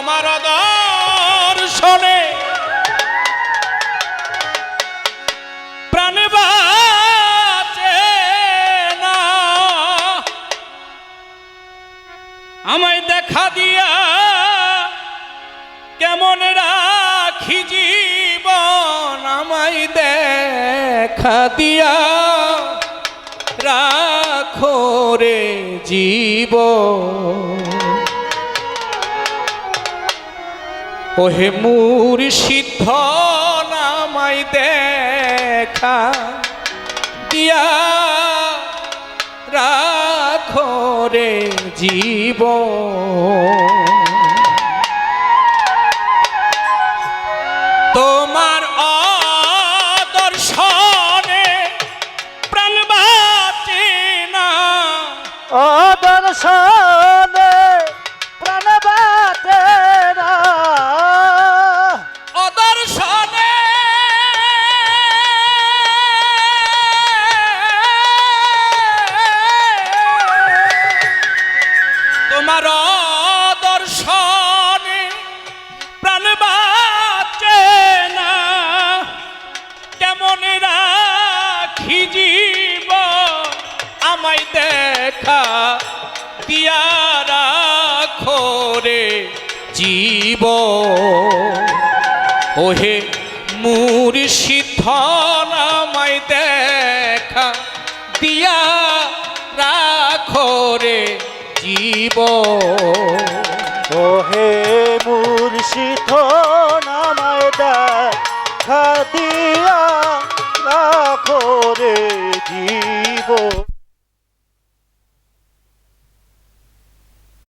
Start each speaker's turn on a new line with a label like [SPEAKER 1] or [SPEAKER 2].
[SPEAKER 1] তোমার দর্শনে না। আমায় দেখা দিয়া কেমন রাখি জীবন আমায় দেখা দিয়া। রাখো রে জীবন। ওহে মুর সিদ্ধ নামাই দেখা। দিয়া রাখো রে জীব তোমার অদর্শনে প্রাণ বাঁচে
[SPEAKER 2] না।
[SPEAKER 1] অদর্শনে তোমার দর্শনে প্রাণ বাঁচে না। কেমন রাখি জীব আমায় দেখা, দিয়া রাখো রে জীব। ওহে মুর সিদ্ধ নামাই দেখা, দিয়া রাখো রে জীব।
[SPEAKER 2] ওহে মুর্শিদ নামায় দেখা দিয়া রাখো রে জীব।